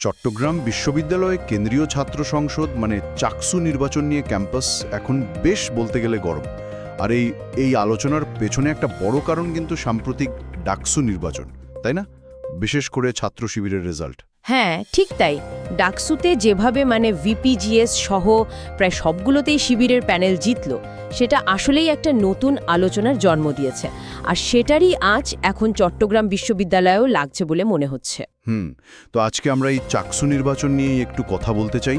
চট্টগ্রাম বিশ্ববিদ্যালয়ে কেন্দ্রীয় ছাত্র সংসদ মানে চাকসু নির্বাচন নিয়ে ক্যাম্পাস এখন বেশ বলতে গেলে গরম। আর এই এই আলোচনার পেছনে একটা বড় কারণ কিন্তু সাম্প্রতিক ডাকসু নির্বাচন, তাই না? বিশেষ করে ছাত্র শিবিরের রেজাল্ট হ্যাঁ ঠিক তাই। ডাকসুতে যেভাবে মানে ভিপিজিএস সহ প্রায় সবগুলোতেই শিবিরের প্যানেল জিতল, সেটা আসলেই একটা নতুন আলোচনার জন্ম দিয়েছে। আর সেটারই আজ এখন চট্টগ্রাম বিশ্ববিদ্যালয়েও লাগছে বলে মনে হচ্ছে। হুম, তো আজকে আমরা এই চাকসু নির্বাচন নিয়ে একটু কথা বলতে চাই।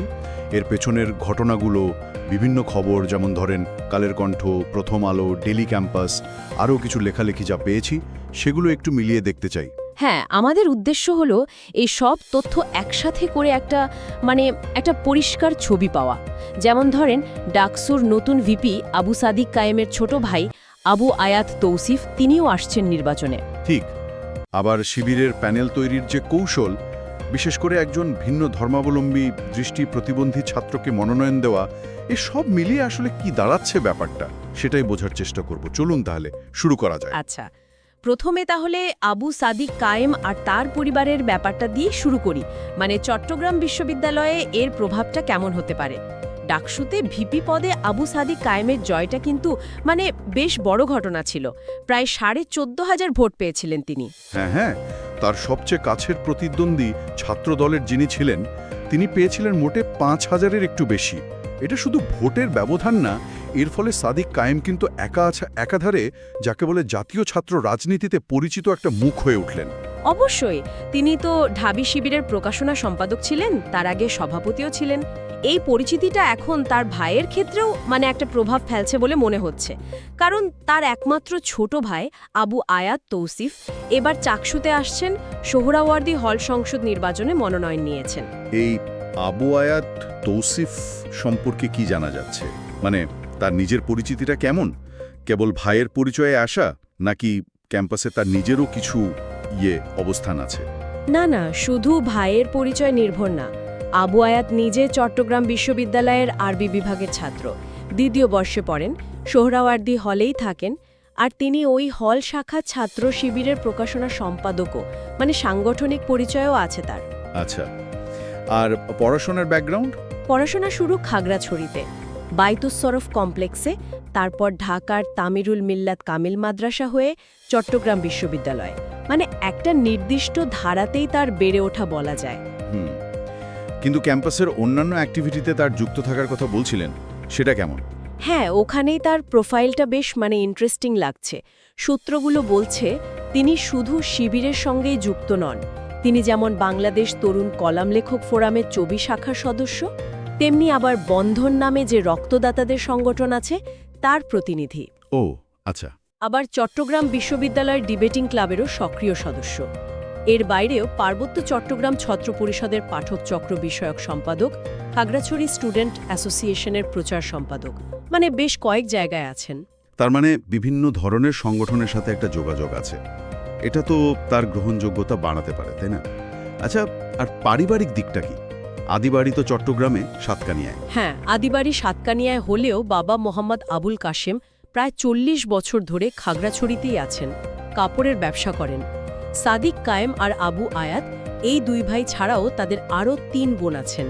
এর পেছনের ঘটনাগুলো, বিভিন্ন খবর যেমন ধরেন কালের কণ্ঠ, প্রথম আলো, ডেলি ক্যাম্পাস, আরও কিছু লেখালেখি যা পেয়েছি, সেগুলো একটু মিলিয়ে দেখতে চাই। হ্যাঁ আমাদের উদ্দেশ্য হলো এই সব তথ্য একসাথে করে একটা মানে একটা পরিষ্কার ছবি পাওয়া। যেমন ধরেন ডাকসুর নতুন ভিপি আবু সাদিক কায়েমের ছোট ভাই আবু আয়াত তৌসিফ তিনিও আসছেন নির্বাচনে। ঠিক। আবার শিবিরের প্যানেল তৈরির যে কৌশল বিশেষ করে একজন ভিন্ন ধর্মাবলম্বী দৃষ্টি প্রতিবন্ধী ছাত্রকে মনোনয়ন দেওয়া এ সব মিলিয়ে আসলে কি দাঁড়াচ্ছে ব্যাপারটা সেটাই বোঝার চেষ্টা করব। চলুন তাহলে শুরু করা যায় আচ্ছা। প্রথমে তাহলে আবু সাদিক কায়েম আর তার পরিবারের ব্যাপারটা দিয়ে শুরু করি। মানে চট্টগ্রাম বিশ্ববিদ্যালয়ে এর প্রভাবটা কেমন হতে পারে? ডাকসুতে ভিপি পদে আবু সাদিক কায়েমের জয়টা কিন্তু মানে বেশ বড় ঘটনা ছিল। প্রায় সাড়ে চোদ্দ হাজার ভোট পেয়েছিলেন তিনি। হ্যাঁ হ্যাঁ তার সবচেয়ে কাছের প্রতিদ্বন্দ্বী ছাত্র দলের যিনি ছিলেন, তিনি পেয়েছিলেন মোটে পাঁচ হাজারের একটু বেশি। এটা শুধু ভোটের ব্যবধান না এর ফলে সাদিক কায়েম কিন্তু একা আছে একাধারে যাকে বলে জাতীয় ছাত্র রাজনীতিতে পরিচিত একটা মুখ হয়ে উঠলেন। অবশ্যই তিনি তো ঢাবি শিবিরের প্রকাশনা সম্পাদক ছিলেন তার আগে সভাপতিও ছিলেন। এই পরিচিতিটা এখন তার ভাইয়ের ক্ষেত্রেও মানে একটা প্রভাব ফেলছে বলে মনে হচ্ছে। কারণ তার একমাত্র ছোট ভাই আবু আয়াত তৌসিফ এবার চাকসুতে আসছেন সোহরাওয়ার্দী হল সংসদ নির্বাচনে মনোনয়ন নিয়েছেন। এই আবু আয়াত তৌসিফ সম্পর্কে কি জানা যাচ্ছে? মানে তার নিজের পরিচিতিটা কেমন? কেবল ভাইয়ের পরিচয়ে আসা নাকি ক্যাম্পাসে তার নিজেরও কিছু ইয়ে অবস্থান আছে? না না শুধু ভাইয়ের পরিচয় নির্ভর না। আবু আয়াত নিজে চট্টগ্রাম বিশ্ববিদ্যালয়ের আরবি বিভাগের ছাত্র। দ্বিতীয় বর্ষে পড়েন সোহরাওয়ার্দী হলেই থাকেন আর তিনি ওই হল শাখা ছাত্র শিবিরের প্রকাশনা সম্পাদকও মানে সাংগঠনিক পরিচয়ও আছে তার। আচ্ছা। আর পড়াশোনার ব্যাকগ্রাউন্ড পড়াশোনা শুরু খাগড়াছড়িতে বাইতুসরফ কমপ্লেক্সে তারপর ঢাকার তামিরুল মিল্লাত কামিল মাদ্রাসা হয়ে চট্টগ্রাম বিশ্ববিদ্যালয়। মানে একটা নির্দিষ্ট ধারাতেই তার বেড়ে ওঠা বলা যায়। কিন্তু ক্যাম্পাসের অন্যান্য অ্যাক্টিভিটিতে তার যুক্ত থাকার কথা বলছিলেন সেটা কেমন? হ্যাঁ ওখানেই তার প্রোফাইলটা বেশ মানে ইন্টারেস্টিং লাগছে। সূত্রগুলো বলছে তিনি শুধু শিবিরের সঙ্গেই যুক্ত নন তিনি যেমন বাংলাদেশ তরুণ কলাম লেখক ফোরামের চবি শাখার সদস্য তেমনি আবার বন্ধন নামে যে রক্তদাতাদের সংগঠন আছে তার প্রতিনিধি। ও আচ্ছা। আবার চট্টগ্রাম বিশ্ববিদ্যালয়ের ডিবেটিং ক্লাবেরও সক্রিয় সদস্য। এর বাইরেও পার্বত্য চট্টগ্রাম ছত্র পরিষদের পাঠক চক্র বিষয়ক সম্পাদক খাগড়াছড়ি স্টুডেন্ট অ্যাসোসিয়েশনের প্রচার সম্পাদক। মানে বেশ কয়েক জায়গায় আছেন। তার মানে বিভিন্ন ধরনের সংগঠনের সাথে একটা যোগাযোগ আছে। এটা তো তার গ্রহণযোগ্যতা বাড়াতে পারে, তাই না? আচ্ছা আর পারিবারিক দিকটা কি? আদিবাড়ি তো চট্টগ্রামে সাতকানিয়ায়। হ্যাঁ আদিবাড়ি সাতকানিয়ায় হলেও বাবা মোহাম্মদ আবুল কাশেম প্রায় চল্লিশ বছর ধরে খাগড়াছড়িতেই আছেন, কাপড়ের ব্যবসা করেন। সাদিক কায়েম আর আবু আয়াত এই দুই ভাই ছাড়াও তাদের আরও তিন বোন আছেন।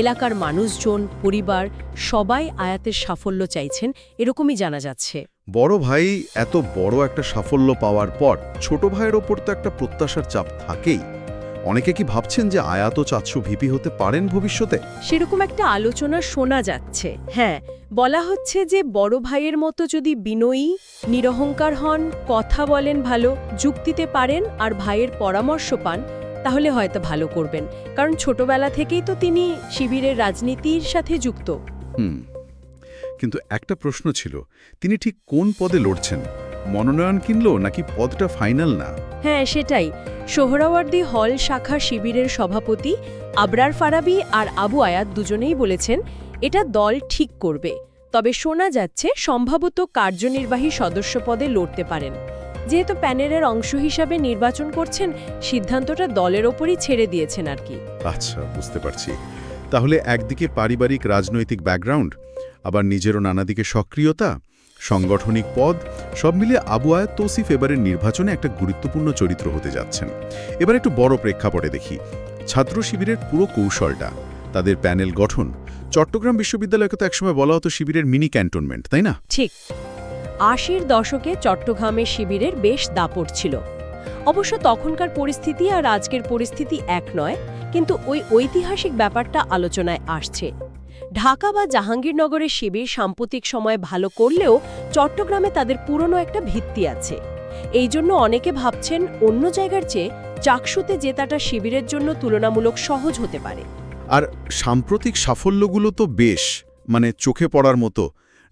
এলাকার মানুষজন, পরিবার সবাই আয়াতের সাফল্য চাইছেন, এরকমই জানা যাচ্ছে। বড় ভাই এত বড় একটা সাফল্য পাওয়ার পর ছোট ভাইয়ের ওপর তো একটা প্রত্যাশার চাপ থাকেই। অনেকে কি ভাবছেন যে আয়াত চাচ্ছু ভিপি হতে পারেন ভবিষ্যতে? সেরকম একটা আলোচনা শোনা যাচ্ছে। হ্যাঁ বলা হচ্ছে যে বড় ভাইয়ের মতো যদি বিনয়ী নিরহংকার হন কথা বলেন ভালো যুক্তিতে পারেন আর ভাইয়ের পরামর্শ পান তাহলে হয়তো ভালো করবেন। কারণ ছোটবেলা থেকেই তো তিনি শিবিরের রাজনীতির সাথে যুক্ত। হুম। কিন্তু একটা প্রশ্ন ছিল তিনি ঠিক কোন পদে লড়ছেন? মনোনয়ন কিনল নাকি পদটা ফাইনাল না? হ্যাঁ সেটাই। সোহরাওয়ার্দী হল শাখা শিবিরের সভাপতি আবরার ফারাবি আর আবু আয়াত দুজনেই বলেছেন এটা দল ঠিক করবে। তবে শোনা যাচ্ছে সম্ভবত কার্যনির্বাহী সদস্য পদে লড়তে পারেন। যেহেতু প্যানেলের অংশ হিসাবে নির্বাচন করছেন সিদ্ধান্তটা দলের ওপরই ছেড়ে দিয়েছেন আর কি। আচ্ছা বুঝতে পারছি। তাহলে একদিকে পারিবারিক রাজনৈতিক ব্যাকগ্রাউন্ড আবার নিজেরও নানা দিকে সক্রিয়তা, সাংগঠনিক পদ, সব মিলিয়ে আবু আয়াত তৌসিফ এবারের নির্বাচনে একটা গুরুত্বপূর্ণ চরিত্র হতে যাচ্ছেন। এবার একটু বড় প্রেক্ষাপটে দেখি। ছাত্র শিবিরের পুরো কৌশলটা, তাদের প্যানেল গঠন, চট্টগ্রাম বিশ্ববিদ্যালয়কে তো একসময় বলা হতো শিবিরের মিনি ক্যান্টনমেন্ট তাই না? ঠিক। আশির দশকে চট্টগ্রামের শিবিরের বেশ দাপট ছিল। অবশ্য তখনকার পরিস্থিতি আর আজকের পরিস্থিতি এক নয়, কিন্তু ওই ঐতিহাসিক ব্যাপারটা আলোচনায় আসছে। ঢাকা বা জাহাঙ্গীরনগরের শিবির সাম্প্রতিক সময়ে ভালো করলেও চট্টগ্রামে তাদের পুরনো একটা ভিত্তি আছে। এই জন্য অনেকে ভাবছেন অন্য জায়গার চেয়ে চাকসুতে জেতাটা শিবিরের জন্য তুলনামূলক সহজ হতে পারে। আর সাম্প্রতিক সাফল্যগুলো তো বেশ মানে চোখে পড়ার মতো।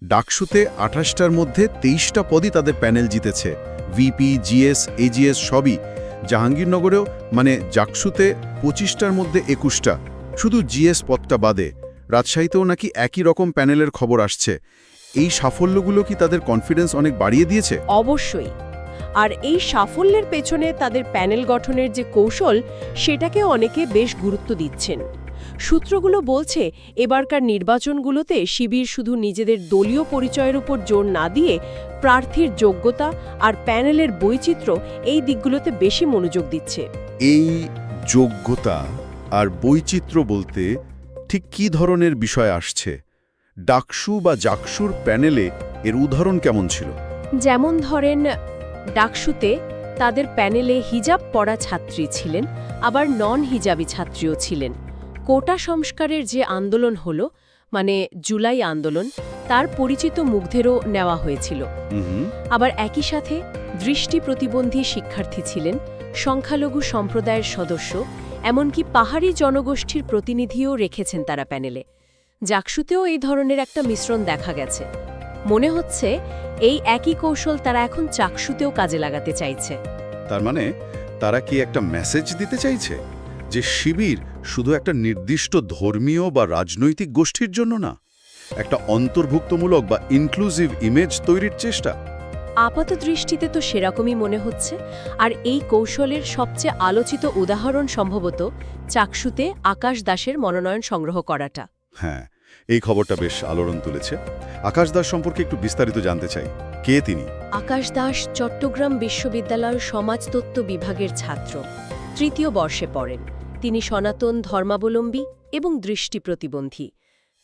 ডাকসুতে আঠাশটার মধ্যে তেইশটা পদই তাদের প্যানেল জিতেছে। ভিপি, জিএস, এজিএস সবই জাহাঙ্গীরনগরেও মানে জাকসুতে পঁচিশটার মধ্যে একুশটা। শুধু জিএস পদটা বাদে, রাজশাহীতেও নাকি একই রকম প্যানেলের খবর আসছে। এই সাফল্যগুলো কি তাদের কনফিডেন্স অনেক বাড়িয়ে দিয়েছে? অবশ্যই। আর এই সাফল্যের পেছনে তাদের প্যানেল গঠনের যে কৌশল সেটাকে অনেকে বেশ গুরুত্ব দিচ্ছেন। সূত্রগুলো বলছে এবারকার নির্বাচনগুলোতে শিবির শুধু নিজেদের দলীয় পরিচয়ের উপর জোর না দিয়ে প্রার্থীর যোগ্যতা আর প্যানেলের বৈচিত্র্য এই দিকগুলোতে বেশি মনোযোগ দিচ্ছে। এই যোগ্যতা আর বৈচিত্র্য বলতে ঠিক কী ধরনের বিষয় আসছে? ডাকসু বা জাকসুর প্যানেলে এর উদাহরণ কেমন ছিল? যেমন ধরেন ডাকসুতে তাদের প্যানেলে হিজাব পড়া ছাত্রী ছিলেন আবার নন হিজাবি ছাত্রীও ছিলেন। কোটা সংস্কারের যে আন্দোলন হলো মানে জুলাই আন্দোলন তার পরিচিত মুগ্ধেরও নেওয়া হয়েছিল। আবার একই সাথে দৃষ্টি প্রতিবন্ধী শিক্ষার্থী ছিলেন সংখ্যালঘু সম্প্রদায়ের সদস্য এমনকি পাহাড়ি জনগোষ্ঠীর প্রতিনিধিও রেখেছেন তারা প্যানেলে। জাকসুতেও এই ধরনের একটা মিশ্রণ দেখা গেছে। মনে হচ্ছে এই একই কৌশল তারা এখন চাকসুতেও কাজে লাগাতে চাইছে। তার মানে তারা কি একটা মেসেজ দিতে চাইছে? যে শিবির শুধু একটা নির্দিষ্ট ধর্মীয় বা রাজনৈতিক গোষ্ঠীর জন্য না একটা অন্তর্ভুক্তমূলক বা ইনক্লুসিভ ইমেজ তৈরির চেষ্টা। আপাত দৃষ্টিতে তো সেরকমই মনে হচ্ছে আর এই কৌশলের সবচেয়ে আলোচিত উদাহরণ সম্ভবত চাকসুতে আকাশ দাসের মনোনয়ন সংগ্রহ করাটা। হ্যাঁ এই খবরটা বেশ আলোড়ন তুলেছে। আকাশ দাস সম্পর্কে একটু বিস্তারিত জানতে চাই। কে তিনি? আকাশ দাস চট্টগ্রাম বিশ্ববিদ্যালয়ের সমাজতত্ত্ব বিভাগের ছাত্র। তৃতীয় বর্ষে পড়েন। তিনি সনাতন ধর্মাবলম্বী এবং দৃষ্টি প্রতিবন্ধী।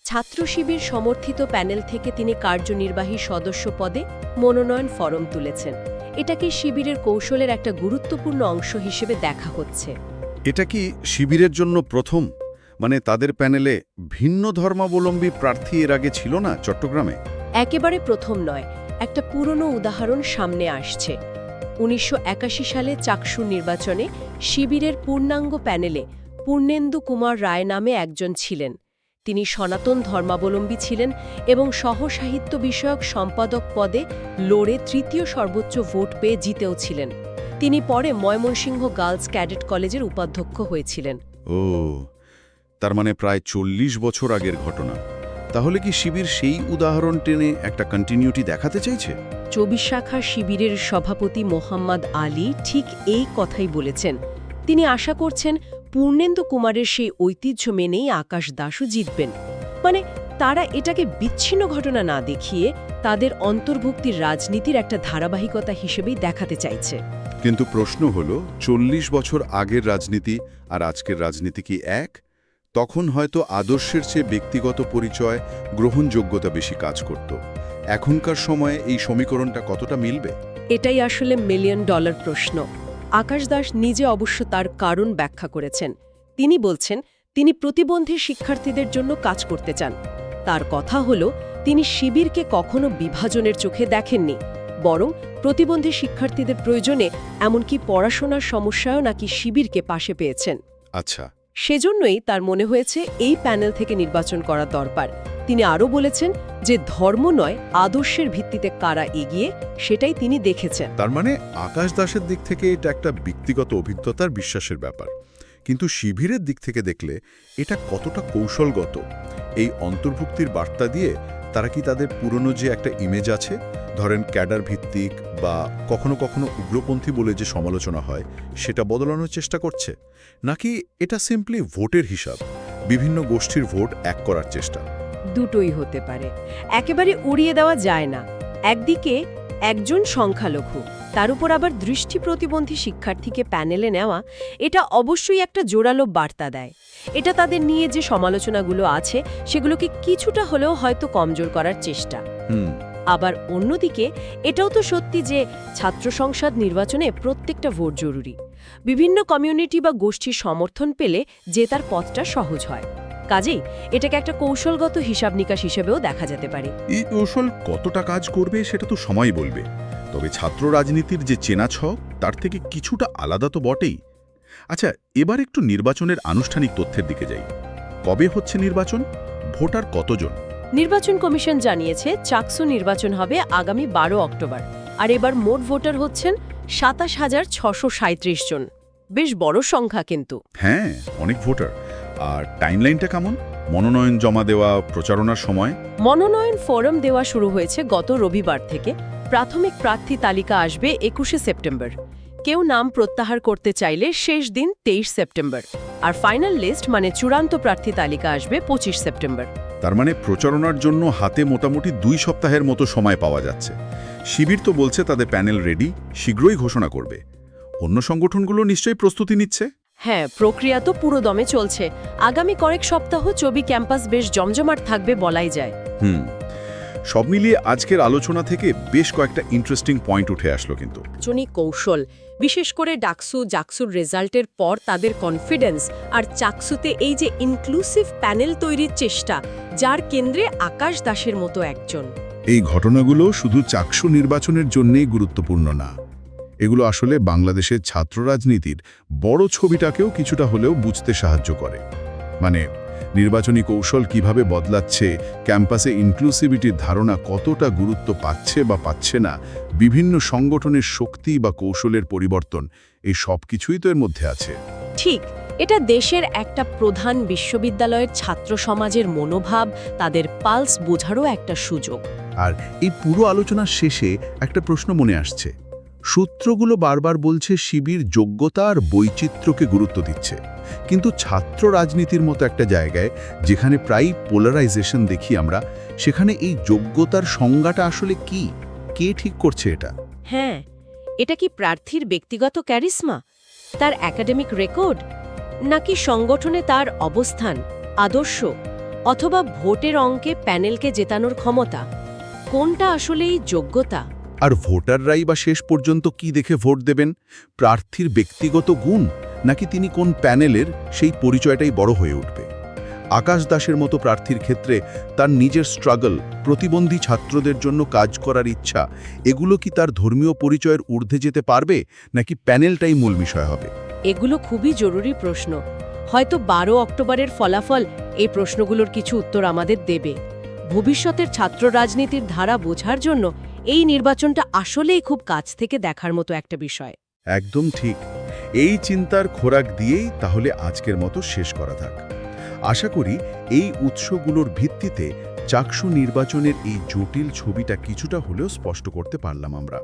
ছাত্র শিবির সমর্থিত প্যানেল থেকে তিনি কার্যনির্বাহী সদস্য পদে মনোনয়ন ফরম তুলেছেন। এটাকে শিবিরের কৌশলের একটা গুরুত্বপূর্ণ অংশ হিসেবে দেখা হচ্ছে। এটা কি শিবিরের জন্য প্রথম? মানে তাদের প্যানেলে ভিন্ন ধর্মাবলম্বী প্রার্থী এর আগে ছিল না চট্টগ্রামে? একেবারে প্রথম নয় একটা পুরনো উদাহরণ সামনে আসছে। উনিশশো একাশি সালে চাকসু নির্বাচনে শিবিরের পূর্ণাঙ্গ প্যানেলে পূর্ণেন্দু কুমার রায় নামে একজন ছিলেন। তিনি সনাতন ধর্মাবলম্বী ছিলেন এবং সহসাহিত্য বিষয়ক সম্পাদক পদে লড়ে তৃতীয় সর্বোচ্চ ভোট পেয়ে জিতেও ছিলেন। তিনি পরে ময়মনসিংহ গার্লস ক্যাডেট কলেজের উপাধ্যক্ষ হয়েছিলেন। ও, তার মানে প্রায় চল্লিশ বছর আগের ঘটনা। তাহলে কি শিবির সেই উদাহরণ টেনে একটা কন্টিনিউটি দেখাতে চাইছে? চব্বিশ শাখা শিবিরের সভাপতি মোহাম্মদ আলী ঠিক এই কথাই বলেছেন। তিনি আশা করছেন পূর্ণেন্দু কুমারের সেই ঐতিহ্য মেনেই আকাশ দাসও জিতবেন। মানে তারা এটাকে বিচ্ছিন্ন ঘটনা না দেখিয়ে তাদের অন্তর্ভুক্তির রাজনীতির একটা ধারাবাহিকতা হিসেবেই দেখাতে চাইছে। কিন্তু প্রশ্ন হল চল্লিশ বছর আগের রাজনীতি আর আজকের রাজনীতি কি এক? তখন হয়তো আদর্শের চেয়ে ব্যক্তিগত পরিচয় গ্রহণযোগ্যতা বেশি কাজ করত। এখনকার সময়ে এই সমীকরণটা কতটা মিলবে? এটাই আসলে মিলিয়ন ডলার প্রশ্ন। আকাশ দাস নিজে অবশ্য তার কারণ ব্যাখ্যা করেছেন। তিনি বলছেন তিনি প্রতিবন্ধী শিক্ষার্থীদের জন্য কাজ করতে চান। তার কথা হল তিনি শিবিরকে কখনো বিভাজনের চোখে দেখেননি। বরং প্রতিবন্ধী শিক্ষার্থীদের প্রয়োজনে এমনকি পড়াশোনার সমস্যায়ও নাকি শিবিরকে পাশে পেয়েছেন। আচ্ছা সেজন্যই তার মনে হয়েছে এই প্যানেল থেকে নির্বাচন করা দরকার। তিনি আরও বলেছেন যে ধর্ম নয়, আদর্শের ভিত্তিতে কারা এগিয়ে সেটাই তিনি দেখেছেন। তার মানে আকাশ দাসের দিক থেকে এটা একটা ব্যক্তিগত অভিজ্ঞতার বিশ্বাসের ব্যাপার। কিন্তু শিবিরের দিক থেকে দেখলে এটা কতটা কৌশলগত? এই অন্তর্ভুক্তির বার্তা দিয়ে তারা কি তাদের পুরনো যে একটা ইমেজ আছে ধরেন ক্যাডার ভিত্তিক বা কখনো কখনো উগ্রপন্থী বলে যে সমালোচনা হয় সেটা বদলানোর চেষ্টা করছে? নাকি এটা সিম্পলি ভোটের হিসাব? বিভিন্ন গোষ্ঠীর ভোট এক করার চেষ্টা? দুটোই হতে পারে। একেবারে উড়িয়ে দেওয়া যায় না। একদিকে একজন সংখ্যালঘু তার উপর আবার দৃষ্টি প্রতিবন্ধী শিক্ষার্থীকে প্যানেলে নেওয়া এটা অবশ্যই একটা জোরালো বার্তা দেয়। এটা তাদের নিয়ে যে সমালোচনাগুলো আছে সেগুলোকে কিছুটা হলেও হয়তো কমজোর করার চেষ্টা। হুম। আবার অন্যদিকে, এটাও তো সত্যি যে ছাত্র সংসদ নির্বাচনে প্রত্যেকটা ভোট জরুরি। বিভিন্ন কমিউনিটি বা গোষ্ঠীর সমর্থন পেলে জেতার পথটা সহজ হয়। কাজেই এটাকে একটা কৌশলগত হিসাব নিকাশ হিসেবেও দেখা যেতে পারে। এই কৌশল কতটা কাজ করবে সেটা তো সময় বলবে। তবে ছাত্র রাজনীতির যে চেনা ছক, তার থেকে কিছুটা আলাদা তো বটেই। আচ্ছা এবার একটু নির্বাচনের আনুষ্ঠানিক তথ্যের দিকে যাই। কবে হচ্ছে নির্বাচন? ভোটার কতজন? নির্বাচন কমিশন জানিয়েছে চাকসু নির্বাচন হবে আগামী বারো অক্টোবর। আর এবার মোট ভোটার হচ্ছেন সাতাশ হাজার ছশো সাঁত্রিশ জন। বেশ বড় সংখ্যা কিন্তু। হ্যাঁ অনেক ভোটার। আর টাইমলাইনটা কেমন? মনোনয়ন জমা দেওয়া প্রচারণার সময়? মনোনয়ন ফোরাম দেওয়া শুরু হয়েছে গত রবিবার থেকে। প্রাথমিক প্রার্থী তালিকা আসবে একুশে সেপ্টেম্বর। কেউ নাম প্রত্যাহার করতে চাইলে শেষ দিন তেইশ সেপ্টেম্বর। আর ফাইনাল লিস্ট মানে চূড়ান্ত প্রার্থী তালিকা আসবে পঁচিশ সেপ্টেম্বর। তার মানে প্রচারণার জন্য হাতে মোটামুটি দুই সপ্তাহের মতো সময় পাওয়া যাচ্ছে। শিবির তো বলছে তাদের প্যানেল রেডি শীঘ্রই ঘোষণা করবে। অন্য সংগঠনগুলো নিশ্চয়ই প্রস্তুতি নিচ্ছে? হ্যাঁ প্রক্রিয়া তো পুরো দমে চলছে। আগামী কয়েক সপ্তাহ চবি ক্যাম্পাস বেশ জমজমাট থাকবে বলাই যায়। হুম। সব মিলিয়ে আজকের আলোচনা থেকে বেশ কয়েকটা ইন্টারেস্টিং পয়েন্ট উঠে আসলো কিন্তু। কৌশল। বিশেষ করে ডাকসু, জাকসুর রেজাল্টের পর তাদের কনফিডেন্স আর চাকসুতে এই যে ইনক্লুসিভ প্যানেল তৈরির চেষ্টা, যার কেন্দ্রে আকাশ দাসের মতো একজন। এই ঘটনাগুলো শুধু চাকসু নির্বাচনের জন্যেই গুরুত্বপূর্ণ না। এগুলো আসলে বাংলাদেশের ছাত্র রাজনীতির বড় ছবিটাকেও কিছুটা হলেও বুঝতে সাহায্য করে। মানে নির্বাচনী কৌশল কীভাবে বদলাচ্ছে ক্যাম্পাসে ইনক্লুসিভিটির ধারণা কতটা গুরুত্ব পাচ্ছে বা পাচ্ছে না বিভিন্ন সংগঠনের শক্তি বা কৌশলের পরিবর্তন এই সব কিছুই তো এর মধ্যে আছে। ঠিক এটা দেশের একটা প্রধান বিশ্ববিদ্যালয়ের ছাত্র সমাজের মনোভাব তাদের পালস বোঝারও একটা সুযোগ। আর এই পুরো আলোচনার শেষে একটা প্রশ্ন মনে আসছে। সূত্রগুলো বারবার বলছে শিবির যোগ্যতা আর বৈচিত্র্যকে গুরুত্ব দিচ্ছে। কিন্তু ছাত্র রাজনীতির মতো একটা জায়গায় যেখানে প্রায় পোলারাইজেশন দেখি আমরা সেখানে এই যোগ্যতার সংজ্ঞাটা আসলে কি? কে ঠিক করছে এটা? হ্যাঁ এটা কি প্রার্থীর ব্যক্তিগত ক্যারিসমা তার একাডেমিক রেকর্ড নাকি সংগঠনে তার অবস্থান আদর্শ অথবা ভোটের অঙ্কে প্যানেলকে জেতানোর ক্ষমতা? কোনটা আসলে এই যোগ্যতা? আর ভোটাররাই বা শেষ পর্যন্ত কি দেখে ভোট দেবেন? প্রার্থীর ব্যক্তিগত গুণ? নাকি তিনি কোন প্যানেলের সেই পরিচয়টাই বড় হয়ে উঠবে। আকাশ দাসের মতো প্রার্থীর ক্ষেত্রে তার নিজের স্ট্রাগল প্রতিবন্ধী ছাত্রদের জন্য কাজ করার ইচ্ছা এগুলো কি তার ধর্মীয় পরিচয়ের ঊর্ধ্বে যেতে পারবে নাকি প্যানেলটাই মূল বিষয় হবে? এগুলো খুবই জরুরি প্রশ্ন। হয়তো বারো অক্টোবরের ফলাফল এই প্রশ্নগুলোর কিছু উত্তর আমাদের দেবে। ভবিষ্যতের ছাত্র রাজনীতির ধারা বোঝার জন্য এই নির্বাচনটা আসলেই খুব কাছ থেকে দেখার মতো একটা বিষয়। একদম ঠিক। এই চিন্তার খোরাক দিয়েই তাহলে আজকের মতো শেষ করা থাক। আশা করি এই উৎসগুলোর ভিত্তিতে চাকসু নির্বাচনের এই জটিল ছবিটা কিছুটা হলেও স্পষ্ট করতে পারলাম আমরা।